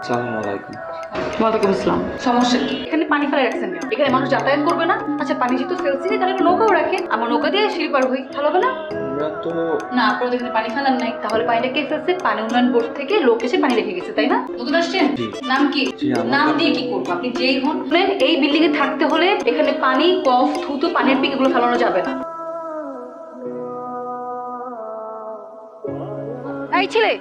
আসসালামু আলাইকুম ওয়ালাইকুম আসসালাম। সমস্যা কি? এখানে পানি ফেলে রাখছেন কেন? এখানে মানুষ যাতায়াত করবে না? আচ্ছা পানি যেহেতু ফেলছি তাহলে একটা নৌকাও রাখেন আমার নৌকা দিয়ে সিঁড়ি পার হই। ভালো হবে না? আমরা তো না আপনারা এখানে পানি ফেলান নাই। তাহলে পানিটা কে ফেলছে? পানি উন্নয়ন বোর্ড থেকে লোক এসে পানি রেখে গেছে তাই না? নতুন আসছেন? নাম কি? নাম দিয়ে কি করব? আপনি যেই হন এই বিল্ডিং এ থাকতে হলে এখানে পানি কফ থুতু পানির পিক এগুলো ফেলানো যাবে না। এই ছেলে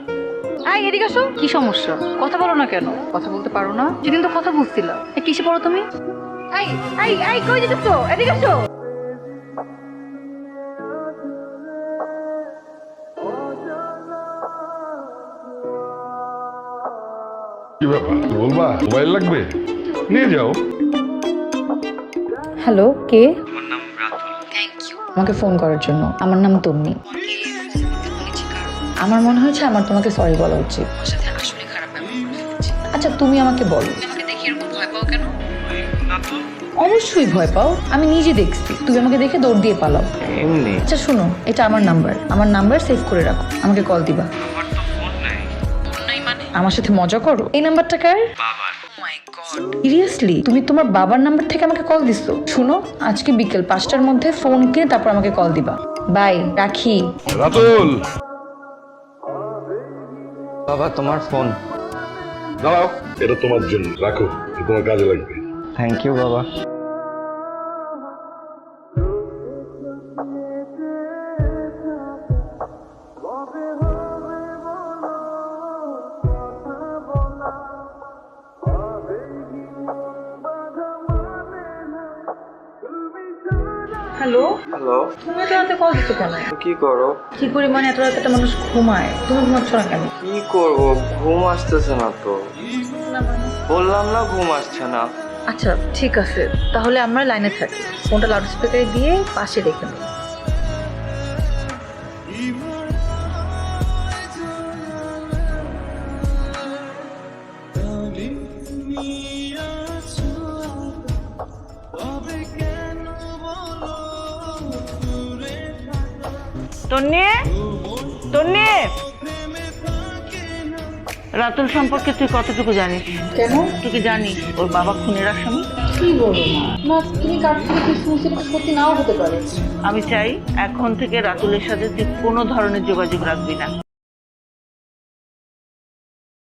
এই এদিকে আসো। কি সমস্যা? কথা বলো না কেন? কথা বলতে পারো না? সেদিন তো কথা বুঝছিল কিসে পড়ো তুমি? এই এই এই কই যেতেছো? এদিকে আসো। কি ব্যাপার? বলবা? মোবাইল লাগবে? নিয়ে যাও। হ্যালো কে? আমার নাম রাতুল। আমাকে ফোন করার জন্য। আমার নাম তন্নি। আমার মনে হয়েছে আমার তোমাকে সরি বলা উচিত। আচ্ছা তুমি আমাকে বলো। না তো অবশ্যই ভয় পাও। আমি নিজে দেখছি। তুমি আমাকে দেখে দৌড় দিয়ে পালাও। এমনি? আচ্ছা শোনো এটা আমার নাম্বার আমার নাম্বার সেভ করে রাখো। আমাকে কল দিবা। আমার তো ফোন নাই। আমার সাথে মজা করো। এই নাম্বারটা কার? সিরিয়াসলি তুমি তোমার বাবার নাম্বার থেকে আমাকে কল দিছো? শুনো আজকে বিকেল পাঁচটার মধ্যে ফোন কিনে তারপর আমাকে কল দিবা। বাই রাখি। রাতুল! বাবা তোমার ফোন দাঁড়াও এটা তোমার জন্য রাখো তোমার কাজে লাগবে। থ্যাংক ইউ বাবা। হ্যালো হ্যালো তুমি এত রাতে কল দিচ্ছ কেন? কি করো? কি পরিমাণে এত রাতে একটা মানুষ ঘুমায়? তুমি ঘুমাচ্ছ না কেন? কি করব? ঘুম আসতেছে না তো। বললাম না। ঘুম আসছে না। আচ্ছা ঠিক আছে। তাহলে আমরা লাইনে থাকি। ফোনটা লাউড স্পিকারে দিয়ে পাশে রেখে নেব তন্নি? তন্নি? রাতুল সম্পর্কে তুই কতটুকু জানিস? কেন? তুই কি জানিস ওর বাবা খুনের আসামি কি বলো না তুমি কার থেকে কি শুনছি? সত্যি নাও হতে পারে। আমি চাই এখন থেকে রাতুলের সাথে তুই কোনো ধরনের যোগাযোগ রাখবি না।